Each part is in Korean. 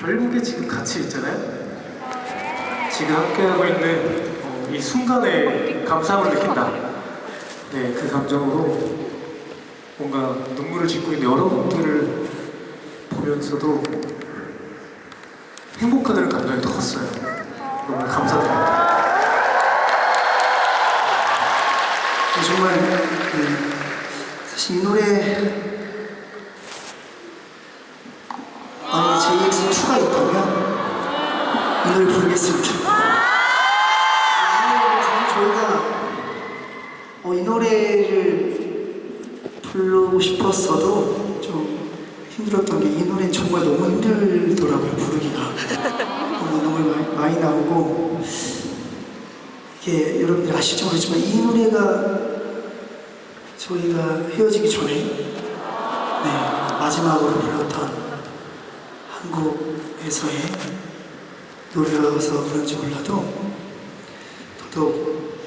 결국에 지금 같이 있잖아요. 지금 함께하고 있는 어, 이 순간에 감사함을 느낀다. 네, 그 감정으로 뭔가 눈물을 짓고 있는 여러분들을 보면서도 행복하다는 감정이 더 컸어요. 너무 감사드립니다. 정말 그, 사실 이 노래 만약에 JX2가 있다면 이 노래 부르겠습니다. 저희가 어, 이 노래를 부르고 싶었어도 좀 힘들었던 게 이 노래는 정말 너무 힘들더라고요 부르기가 너무 너무 많이, 나오고 이게 여러분들 아실지 모르지만 이 노래가 저희가 헤어지기 전에 네, 마지막으로 불렀던 한국에서의 노래여서 그런지 몰라도 더더욱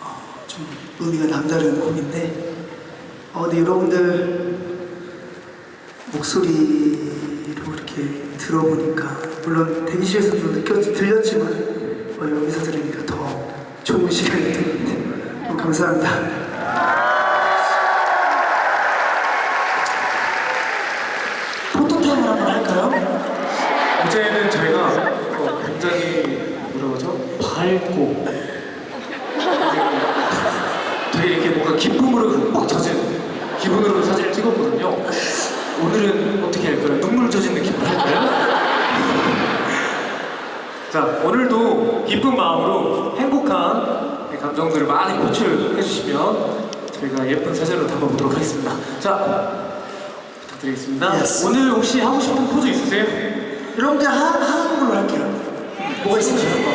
어, 좀 의미가 남다른 곡인데 어, 네, 여러분들 목소리로 이렇게 들어보니까 물론 대기실에서도 느꼈, 들렸지만 어, 여기서 들으니까 더 좋은 시간이 같아요. 너무 감사합니다. 포토타임을 한번 할까요? 어제는 저희가 어, 굉장히 뭐라고 하죠? 밝고 되게 이렇게 뭔가 기쁨으로 흠뻑 젖은 기분으로 사진을 찍었거든요. 오늘은 어떻게 할까요? 눈물 젖은 느낌으로 할까요? 자, 오늘도 기쁜 마음으로 행복한 감정들을 많이 표출해 주시면 저희가 예쁜 사진으로 담아보도록 하겠습니다. 자, 부탁드리겠습니다. Yes. 오늘 혹시 하고 싶은 포즈 있으세요? 여러분들 하, 하는 걸로 할게요. 뭐가 있으세요?